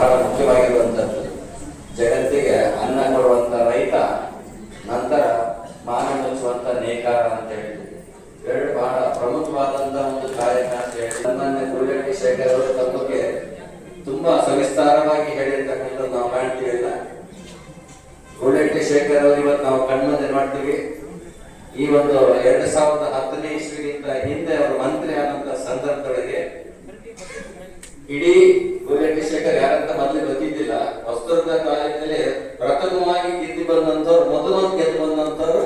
ಬಹಳ ಮುಖ್ಯವಾಗಿರುವಂಥದ್ದು ಜಗತ್ತಿಗೆ ಅನ್ನ ಕೊಡುವಂತ ರೈತ ನಂತರ ಮಾನ ಮುಚ್ಚುವಂತ ನೇಕಾರ ಅಂತ ಹೇಳಿ ಎರಡು ಬಹಳ ಪ್ರಮುಖವಾದಂತ ಒಂದು ಕಾರ್ಯಕ್ರಮ ಅಂತ ಹೇಳಿ ಗುರುಗಟ್ಟಿ ಶೇಖರ್ ಅವರು ತಮ್ಮ ಬಗ್ಗೆ ತುಂಬಾ ಸವಿಸ್ತಾರವಾಗಿ ಹೇಳಿರ್ತಕ್ಕಂಥದ್ದು ನಾವು ಕಾಣ್ತೀವಿಲ್ಲ. ಗುರುಗಟ್ಟಿ ಶೇಖರ್ ಅವರು ಇವತ್ತು ನಾವು ಕಣ್ಮುಂದೆ ಮಾಡ್ತೀವಿ ಈ ಒಂದು ಎರಡು ಸಾವಿರದ ಹತ್ತನೇ ಇಸ್ವಿಗಿಂತ ಹಿಂದೆ ಅವರು ಮಂತ್ರಿ ಆದಂತ ಸಂದರ್ಭದೊಳಗೆ ಇಡೀ ಗುರುಗಟ್ಟಿ ಶೇಖರ್ ಯಾರಂತ ಮೊದಲು ಗೊತ್ತಿದ್ದಿಲ್ಲ ವಸ್ತುರ್ಗ ಕಾಲೇಜಿನಲ್ಲಿ ಪ್ರಥಮವಾಗಿ ಗೆದ್ದು ಬಂದಂತವ್ರು ಮೊದಲು ಗೆದ್ದು ಬಂದಂತವ್ರು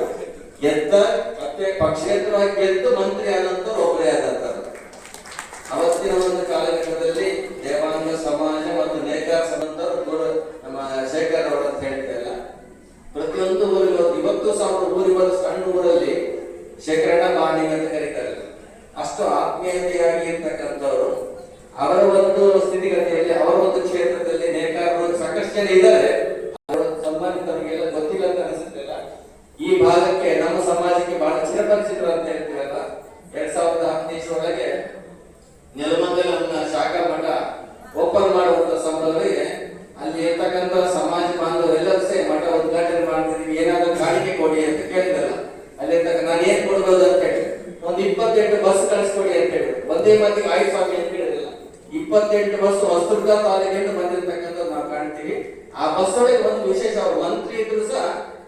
ಗೆದ್ದ ಮತ್ತೆ ಪಕ್ಷೇತರವಾಗಿ ಗೆದ್ದು ಮಂತ್ರಿ ಆದಂತವ್ರು ಒಬ್ಬರೇ ಆದಂತವ್ರು ಅವತ್ತಿನ ಒಂದು ಕಾಲಘಟ್ಟದಲ್ಲಿ ದೇವಾಂಗ ಸಮಾಜ ಮತ್ತು ನೇಕಾರ ಸಂಬಂಧರು ಗುರು ನಮ್ಮ ಶೇಖರ್ ಅವರು ಅಂತ ಹೇಳ್ತಿಲ್ಲ ಪ್ರತಿಯೊಂದು ಊರಿಗೂ ಇವತ್ತು ಸಹ ಅವರು ಊರಿಗೆ ಬರೋ ಸಣ್ಣ ಊರಲ್ಲಿ ಶೇಖರಣ್ಣ ಬಾಣಿ ಅಂತ ಕರೀತಾರೆ. ಅಷ್ಟು ಆತ್ಮೀಯತೆಯಾಗಿ ಇರ್ತಕ್ಕಂಥವ್ರು, ಅವರ ಒಂದು ಸ್ಥಿತಿಗತಿಯಲ್ಲಿ, ಅವರ ಒಂದು ಕ್ಷೇತ್ರದಲ್ಲಿ ನೇಕಾರರು ಸಾಕಷ್ಟು ಜನ ಇದ್ದಾರೆ. ಸಂಬಂಧಿತರಿಗೆಲ್ಲ ಗೊತ್ತಿಲ್ಲ ಅಂತ ಅನಿಸುತ್ತಿಲ್ಲ. ಈ ಭಾಗಕ್ಕೆ ನಮ್ಮ ಸಮಾಜಕ್ಕೆ ಬಹಳ ಚಿರಪರಿಚಿತರು ಅಂತ ಹೇಳ್ತೀರಲ್ಲ? ಎರಡ್ ಸಾವಿರದ ಹದಿನೈದು ಒಳಗೆ ನೆಲಮಂಗಲಂನ ಶಾಖಾ ಮಠ ಓಪನ್ ಮಾಡುವಂತ ಸಂದರ್ಭದಲ್ಲಿ ಅಲ್ಲಿ ಇರ್ತಕ್ಕಂಥ ಸಮಾಜ ಬಾಂಧವರೆಲ್ಲರೂ ಸೇ ಮಠ ಉದ್ಘಾಟನೆ ಮಾಡ್ತಿದೀವಿ ಏನಾದ್ರೂ ಕಾಣಿಕೆ ಕೊಡಿ ಅಂತ ಕೇಳಿದಲ್ಲ ಅಲ್ಲಿ ಇರ್ತಕ್ಕ ನಾನು ಏನ್ ಕೊಡ್ಬೋದು ಅಂತ ಹೇಳಿ ಒಂದು ಇಪ್ಪತ್ತೆಂಟು ಬಸ್ ಕಳಿಸ್ಕೊಡಿ ಅಂತ ಹೇಳಿ ಮಾತಿಗೆ ಆಯ್ತು ಸ್ವಾಮಿ ಅಂತ ಹೇಳಿದಿಲ್ಲ ಇಪ್ಪತ್ತೆಂಟು ಬಸ್ ವಸ್ತುರ್ಗ ತಾಲೂಕಿಂದ ಬಂದಿರತಕ್ಕಂಥ ನಾವು ಕಾಣ್ತೀವಿ. ಆ ಬಸ್ ಒಳಗೆ ಒಂದು ವಿಶೇಷ ಅವ್ರು ಮಂತ್ರಿ ಇದ್ರು ಸಹ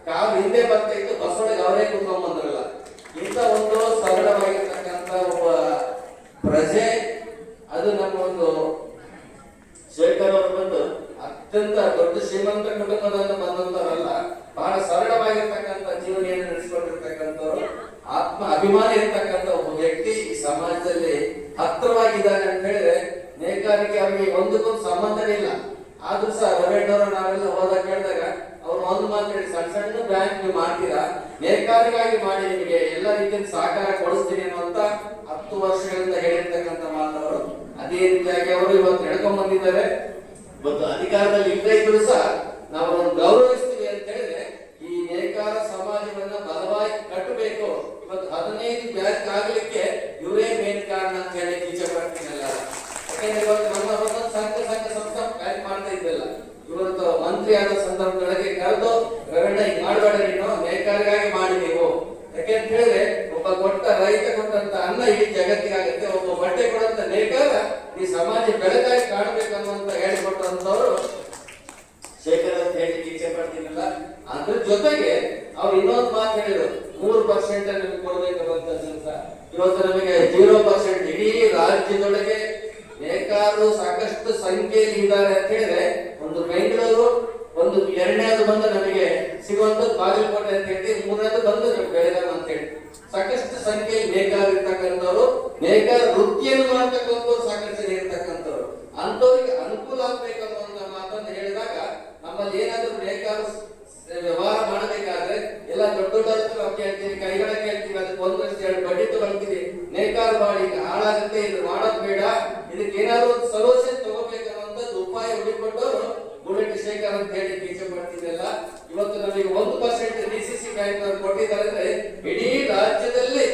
ಕಾರು ಹಿಂದೆ ಬರ್ತಾ ಇತ್ತು ಬಸ್ ಒಳಗೆ ಅವರೇ ಕುತ್ಕೊಂಡ್ ಬಂದ್ರಲ್ಲ ಇಂಥ ಒಂದು ಸರಳವಾಗಿರ್ತಕ್ಕಂಥ ಒಬ್ಬ ಪ್ರಜೆ, ಅದು ನಮ್ಮ ಒಂದು ಶೇಖರ್ ಅವರು ಬಂದು ಅತ್ಯಂತ ದೊಡ್ಡ ಶ್ರೀಮಂತ ಕುಟುಂಬದಿಂದ ಬಂದಂತವರಲ್ಲ, ಬಹಳ ಸರಳವಾಗಿರ್ತಕ್ಕಂಥ ಜೀವನಿಯನ್ನು ನಡೆಸಿಕೊಂಡಿರ್ತಕ್ಕಂಥವ್ರು ಆತ್ಮ ಅಭಿಮಾನಿ ಇರ್ತಕ್ಕಂಥ ಒಬ್ಬ ವ್ಯಕ್ತಿ ಈ ಸಮಾಜದಲ್ಲಿ ಹತ್ತಿರವಾಗಿದ್ದಾನೆ ಅಂತ ಹೇಳಿದ್ರೆ ನೇಕಾರಿಕೆ ಅವರಿಗೆ ಒಂದಕ್ಕೊಂದು ಸಂಬಂಧನೇ ಇಲ್ಲ. ಆದ್ರೂ ಸಹ ಹೊರಗಡೆಯವರು ನಾವೆಲ್ಲ ಹೋದಾಗ ಕೇಳಿದಾಗ, ಅವ್ರು ಒಂದು ಮಾತು ಹೇಳಿ, ಸಣ್ಣ ಸಣ್ಣ ಬ್ಯಾಂಕ್ ನೀವು ಮಾಡ್ತೀರಾ? ನೇಕಾರಿಗಾಗಿ ಮಾಡಿ ನಿಮಗೆ ಎಲ್ಲ ರೀತಿಯ ಸಹಕಾರ ಕೊಡಿಸ್ತೀನಿ ಅನ್ನುವಂತ ಹತ್ತು ವರ್ಷಗಳಿಂದ ಹೇಳಿರ್ತಕ್ಕಂಥ ಮಾತವರು. ಅದೇ ರೀತಿಯಾಗಿ ಅವರು ಇವತ್ತು ನಡ್ಕೊಂಡ್ ಬಂದಿದ್ದಾರೆ ಮತ್ತು ಅಧಿಕಾರದಲ್ಲಿ ಇಲ್ಲದೆ ಇದ್ರು ಸಹ ನಾವು ಗೌರವಿಸ್ತೀವಿ ಅಂತ ಹೇಳಿದ್ರೆ, ಈ ನೇಕಾರ ಸಮಾಜವನ್ನ ಬಲವಾಗಿ ಕಟ್ಟಬೇಕು. ಇವತ್ತು ಹದಿನೈದು ಬ್ಯಾಂಕ್ ಆಗ್ಲಿಕ್ಕೆ ಇವರೇ ಮೇನ್ ಕಾರಣ ಅಂತ ಹೇಳಿ ಬರ್ತೀನಲ್ಲ ಯಾಕಂದ್ರೆ ಇವತ್ತು ಮಂತ್ರಿ ಆದ ಸಂದರ್ಭದೊಳಗೆ ಕರೆದು ವಿವರಣೆ ಮಾಡಬೇಡ ನೀನು ನೇಕಾರಿಗಾಗಿ ಮಾಡಿ ನೀವು. ಯಾಕೆ ಅಂತ ಹೇಳಿದ್ರೆ, ಒಬ್ಬ ಕೊಟ್ಟ ರೈತ ಕೊಟ್ಟಂತ ಅನ್ನ ಇಡೀ ಜಗತ್ತಿಗಾಗುತ್ತೆ ಒಬ್ಬ ಬಟ್ಟೆ ಕೊಡಂತ ನೇಕಾರ ಈ ಸಮಾಜ ಬೆಳಕಾಗಿ ಕಾಣಬೇಕನ್ನುವಂತ ಹೇಳಿಕೊಟ್ಟಂತವ್ರು ಶೇಖರ್ ಅಂತ ಹೇಳಿ ಇಚ್ಛೆ ಪಡ್ತೀನಲ್ಲ, ಅದ್ರ ಜೊತೆಗೆ ಅವ್ರು ಇನ್ನೊಂದು ಮಾತು ಹೇಳಿದ್ರು, ಮೂರು ಪರ್ಸೆಂಟ್ ನಮಗೆ ಕೊಡ್ಬೇಕು ಅಂತ ಇವತ್ತು ನಮಗೆ ಜೀರೋ ಪರ್ಸೆಂಟ್ ಇಡೀ ರಾಜ್ಯದೊಳಗೆ ನೇಕಾರರು ಸಾಕಷ್ಟು ಸಂಖ್ಯೆಯಲ್ಲಿ ಇದ್ದಾರೆ ಅಂತ ಹೇಳಿದ್ರೆ, ಒಂದು ಬೆಂಗಳೂರು ಒಂದು ಎರಡನೇದು ಬಂದು ನಮಗೆ ಸಿಗುವಂತದ್ದು ಬಾಗಲಕೋಟೆ ಅಂತ ಹೇಳಿ, ಮೂರನೇದು ಬಂದು ನಮ್ಗೆ ಅಂತ ಹೇಳಿ. ಸಾಕಷ್ಟು ಸಂಖ್ಯೆ ನೇಕಾರ ಇರ್ತಕ್ಕಂಥವ್ರು, ನೇಕಾರ ವೃತ್ತಿಯನ್ನು ಮಾಡ್ತಕ್ಕಂಥವ್ರು ಸಾಕಷ್ಟು ಇರ್ತಕ್ಕಂಥವ್ರು. ಅಂತವ್ರಿಗೆ ಅನುಕೂಲ ಆಗ್ಬೇಕನ್ನುವಂತ ಮಾತನ್ನು ಹೇಳಿದಾಗ ನಮ್ಮಲ್ಲಿ ಏನಾದ್ರೂ ನೇಕಾರ ವ್ಯವಹಾರ ಮಾಡಬೇಕಾದ್ರೆ ಎಲ್ಲ ದೊಡ್ಡ ದೊಡ್ಡ ಹತ್ರ ನಾವು ಕೇಳ್ತೀವಿ ಕೈಗಳ ಕೇಳ್ತೀವಿ ಅದಕ್ಕೆ ಒಂದಷ್ಟು ಎರಡು ಬಡ್ಡಿ ತಗೊಳ್ತೀವಿ ನೇಕಾರ ಮಾಡಿ ಈಗ ಹಾಳಾಗುತ್ತೆ ಇದು ಮಾಡೋದ್ ಬೇಡ ಇದಕ್ಕೆ ಏನಾದ್ರು ಒಂದು ಸೊಲ್ಯೂಷನ್ ತಗೋಬೇಕನ್ನುವಂಥದ್ದು ಉಪಾಯ ಹುಡುಕೊಂಡವರು ಬುಲೆಟ್ ಶೇಖರ್ ಅಂತ ಹೇಳಿ ಟೀಚೆ ಮಾಡ್ತಿದ್ದೆಲ್ಲ. ಇವತ್ತು ನಮಗೆ ಒಂದು percent D C C bank ಅವರು ಕೊಟ್ಟಿದ್ದಾರೆ ಇಡೀ ರಾಜ್ಯದಲ್ಲಿ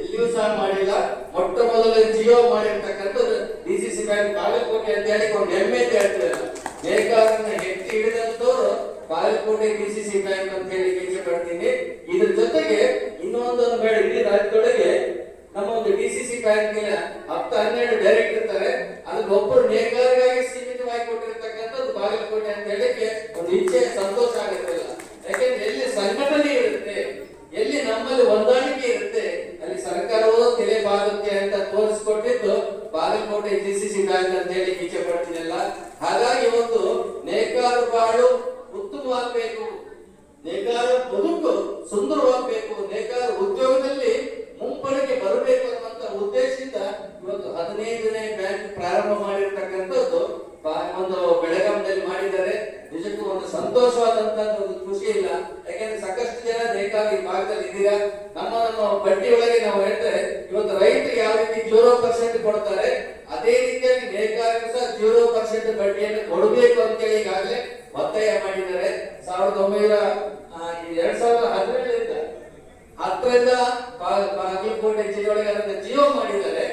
ಎಲ್ಲಿಯೂ ಸಹ ಮಾಡಿಲ್ಲ. ಮೊಟ್ಟ ಮೊದಲ ಜಿಯೋ ಮಾಡಿರ್ತಕ್ಕಂಥದ್ದು D C C bank Bagalkot ಅಂತ ಹೇಳಿ ಒಂದು ಹೆಮ್ಮೆ ಅಂತ ಹೇಳ್ತಿರಲ್ಲ ಹೆಟ್ಟಿ ಹಿಡಿದಂತವ್ರು Bagalkot D C C bank ಅಂತ ಹೇಳಿ ಟೀಚೆ ಪಡ್ತೀನಿ ಇದ್ರ ಜೊತೆಗೆ ಇನ್ನೊಂದೊಂದು ಬೇಡ ಇಡೀ ರಾಜ್ಯದೊಳಗೆ ನಮ್ಮ ಒಂದು ಡಿ ಸಿ ಸಿ ಬ್ಯಾಂಕ್ ಹತ್ತು ಹನ್ನೆರಡು ಡೈರೆಕ್ಟ್ ಇರ್ತಾರೆ. ಅದ್ರ ಒಬ್ಬರು ನೇಕಾರಿಗಾಗಿ Bagalkot D C C bank ಅಂತ ಹೇಳಿ ಇಚ್ಛೆ ಪಡ್ತೀನಲ್ಲ ಹಾಗಾಗಿ ಒಂದು ನೇಕಾರ ಬಾಳು ಉತ್ತಮವಾಗಬೇಕು ನೇಕಾರ ಬದುಕು ಸುಂದರವಾಗಬೇಕು. ನೇಕಾರ ಉದ್ಯೋಗದಲ್ಲಿ ಮುಂಪಡಿಗೆ ಬರಬೇಕು ಅನ್ನುವಂತ ಉದ್ದೇಶದಿಂದ ಇವತ್ತು ಹದಿನೈದನೇ ಬ್ಯಾಂಕ್ ಪ್ರಾರಂಭ ಮಾಡಿರ್ತಕ್ಕಂಥದ್ದು ಬಾ- ಒಂದು ಬೆಳಗಾಂದಲ್ಲಿ ಮಾಡಿದ್ದಾರೆ ನಿಜಕ್ಕೂ ಒಂದು ಸಂತೋಷವಾದಂತ ಒಂದು ಖುಷಿ ಇಲ್ಲ ಯಾಕೆಂದ್ರೆ ಸಾಕಷ್ಟು ಜನ ನೇಕಾರ ಈ ಭಾಗದಲ್ಲಿ ಇದ್ದೀರಾ ನಮ್ಮ ಬಡ್ಡಿ ಒಳಗೆ ನಾವು ಹೇಳ್ತಾರೆ ಇವತ್ತು ರೈತರು ಯಾವ ರೀತಿ ಜೀರೋ ಪರ್ಸೆಂಟ್ ಕೊಡ್ತಾರೆ, ಅದೇ ರೀತಿಯಾಗಿ ನೇಕಾರರು ಸಹ ಜೀರೋ ಪರ್ಸೆಂಟ್ ಬಡ್ಡಿಯನ್ನು ಕೊಡಬೇಕು ಅಂತೇಳಿ ಈಗಾಗಲೇ ಒತ್ತಾಯ ಮಾಡಿದ್ದಾರೆ. ಸಾವಿರದ ಒಂಬೈನೂರ ಎರಡ್ ಸಾವಿರದ ಹದಿನೇಳರಿಂದ ಹತ್ತರಿಂದ ಬಾಗಲಕೋಟೆ ಜಿಲ್ಲೆಯೊಳಗೆ ಅದನ್ನ ಜಿಯೋ ಮಾಡಿದ್ದಾರೆ.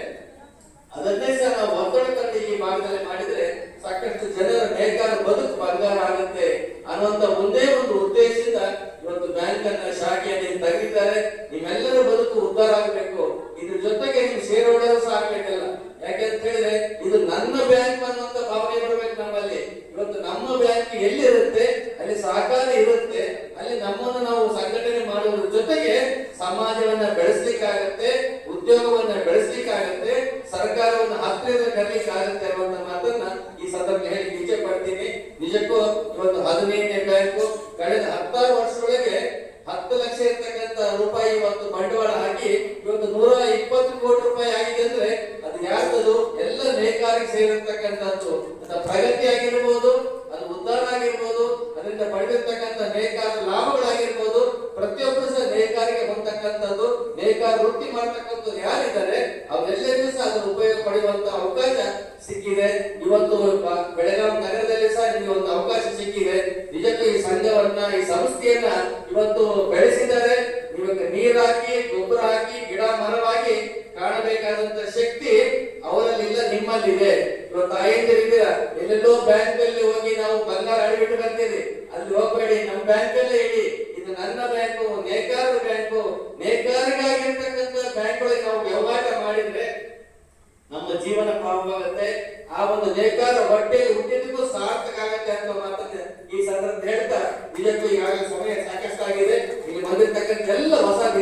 ಅದನ್ನೇ ಸಹ ನಾವು ಒತ್ತಡ ತಂದು ಈ ಭಾಗದಲ್ಲಿ ಮಾಡಿದರೆ ಸಾಕಷ್ಟು ಜನರ ಬೇಕಾದ ಬದುಕು ಬಂಗಾರ ಆಗುತ್ತೆ ಅನ್ನುವಂತ ಒಂದೇ ಒಂದು ಉದ್ದೇಶದಿಂದ ಇವತ್ತು ಬ್ಯಾಂಕ್ ಅನ್ನ ಶಾಖೆಯನ್ನು ತೆಗೆದಿದ್ದಾರೆ ನಿಮ್ಮೆಲ್ಲರ ಬದುಕು ಉದ್ಧಾರ ಆಗಬೇಕು ಇದ್ರ ಜೊತೆಗೆ ನೀವು ಷೇರ್ ಸಹ ಆಗ್ಬೇಕಲ್ಲ ಯಾಕೆಂತ ಹೇಳಿದ್ರೆ ಇದು ನನ್ನ ಬ್ಯಾಂಕ್ ಅನ್ನುವಂತ ಭಾವನೆ ಬರಬೇಕು ನಮ್ಮಲ್ಲಿ ಇವತ್ತು ನಮ್ಮ ಬ್ಯಾಂಕ್ ಎಲ್ಲಿರುತ್ತೆ ಅಲ್ಲಿ ಸಹಕಾರ ಇರುತ್ತೆ ಅಲ್ಲಿ ನಮ್ಮನ್ನು ನಾವು ಸಂಘಟನೆ ಮಾಡುವುದ್ರ ಜೊತೆಗೆ ಸಮಾಜವನ್ನ ಬೆಳೆಸ್ಲಿಕ್ಕಾಗತ್ತೆ ಉದ್ಯೋಗವನ್ನ ಬೆಳೆಸ್ಲಿಕ್ಕಾಗತ್ತೆ ಸರ್ಕಾರವನ್ನ ಹತ್ತಿರ ಕರೀಲಿಕ್ಕಾಗತ್ತೆ ಅನ್ನುವಂತ ಮಾತನ್ನ ಈ ಸಂದರ್ಭ ಹೇಳಿ ಇಚ್ಛೆ ಪಡ್ತೀನಿ ನಿಜಕ್ಕೂ ಇವತ್ತು ಹದಿನೈದನೇ ಬ್ಯಾಂಕು ಕಳೆದ ಹತ್ತಾರು ವರ್ಷದೊಳಗೆ ಹತ್ತು ಲಕ್ಷ ಇರ್ತಕ್ಕಂತ ರೂಪಾಯಿ ಮತ್ತು ಬಂಡವಾಳ ಹಾಕಿ ಇವತ್ತು ನೂರ ಇಪ್ಪತ್ತು ಕೋಟಿ ರೂಪಾಯಿ ಆಗಿದೆ ಅಂದ್ರೆ ಅದು ಯಾರ್ದದು? ಎಲ್ಲ ನೇಕಾರಿಗೆ ಸೇರಿರ್ತಕ್ಕಂಥದ್ದು. ಅದು ಪ್ರಗತಿ ಆಗಿರ್ಬೋದು ಅದು ಉದ್ಧಾರ ಆಗಿರ್ಬೋದು ಅದರಿಂದ ಪಡೆದಿರ್ತಕ್ಕಂಥ ನೇಕಾರ ಲಾಭಗಳಾಗಿರ್ಬೋದು ಪ್ರತಿಯೊಬ್ಬರು ಸಹ ನೇಕಾರಿಗೆ ಬಂತಕ್ಕಂಥದ್ದು ನೇಕಾರ ವೃತ್ತಿ ಮಾಡ್ತಕ್ಕಂಥದ್ದು ಯಾರಿದ್ದಾರೆ ಅವರೆಲ್ಲರಿಗೂ ಸಹ ಅದರ ಉಪಯೋಗ ಪಡೆಯುವಂತ ಅವಕಾಶ ಸಿಕ್ಕಿದೆ ಇವತ್ತು ಬ- ಬೆಳಗಾವಿ ನಗರದಲ್ಲಿ ಸಹ ನಿಮಗೆ ಒಂದು ಅವಕಾಶ ಸಿಕ್ಕಿದೆ ನಿಜಕ್ಕೂ ಈ ಸಂಘವನ್ನ ಸಂಸ್ಥೆಯನ್ನ ಇವತ್ತು ಬೆಳೆಸಿದ್ದಾರೆ. ಇವತ್ತು ನೀರ್ ಹಾಕಿ ಗೊಬ್ಬರ ಹಾಕಿ, ಗಿಡ ಮರವಾಗಿ ಕಾಣಬೇಕಾದಂತ ಶಕ್ತಿ ಅವರಲ್ಲಿಲ್ಲ, ನಿಮ್ಮಲ್ಲಿದೆ. ಇವತ್ತು ತಾಯಂದಿರಿದ್ದೀರ ಎಲ್ಲೆಲ್ಲೋ ಬ್ಯಾಂಕ್ ಅಲ್ಲಿ ಹೋಗಿ ನಾವು ಬಂಗಾರ ಅಡಿಬಿಟ್ಟು ಬರ್ತೀವಿ ಅಲ್ಲಿ ಹೋಗ್ಬೇಡಿ ನಮ್ಮ ಬ್ಯಾಂಕ್ ಅಲ್ಲೇ ಇಡಿ. ಇದು ನನ್ನ ಬ್ಯಾಂಕು ನೇಕಾರ ಬ್ಯಾಂಕು. ನೇಕಾರಿಗಾಗಿರ್ತಕ್ಕಂಥ ಬ್ಯಾಂಕ್ ಒಳಗೆ ನಾವು ವ್ಯವಹಾರ ಮಾಡಿದ್ರೆ ನಮ್ಮ ಜೀವನ ಪ್ರಾರಂಭವಾಗುತ್ತೆ ಆ ಒಂದು ನೇಕಾರ ಹೊಟ್ಟೆಯಲ್ಲಿ ಹುಟ್ಟಿದ್ದಕ್ಕೂ ಸಾರ್ಥಕ ಆಗತ್ತೆ ಅಂತ ಮಾತನ್ನ ಈ ಸಂದರ್ಭ ಹೇಳ್ತಾ ಇದಕ್ಕೂ ಈಗಾಗಲೇ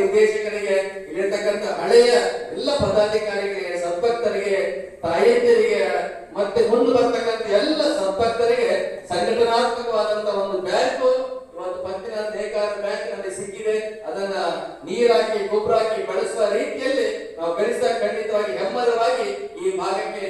ನಿರ್ದೇಶಕರಿಗೆ, ಇಲ್ಲಿರ್ತಕ್ಕಂಥ ಹಳೆಯ ಎಲ್ಲ ಪದಾಧಿಕಾರಿಗಳಿಗೆ ಸದ್ಭಕ್ತರಿಗೆ ತಾಯಂದಿರಿಗೆ, ಮತ್ತೆ ಮುಂದೆ ಬರ್ತಕ್ಕಂಥ ಎಲ್ಲ ಸದ್ಭಕ್ತರಿಗೆ ಸಂಘಟನಾತ್ಮಕವಾದಂತ ಒಂದು ಬ್ಯಾಂಕು, ಇವತ್ತು ಪಂಚಿನ ನೇಕಾರ ಬ್ಯಾಂಕ್ನಲ್ಲಿ ಸಿಕ್ಕಿದೆ. ಅದನ್ನ ನೀರಾಕಿ ಗೊಬ್ಬರ ಹಾಕಿ ಬಳಸುವ ರೀತಿಯಲ್ಲಿ ನಾವು ಬೆಳೆಸಿದ ಖಂಡಿತವಾಗಿ ಹೆಮ್ಮರವಾಗಿ ಈ ಭಾಗಕ್ಕೆ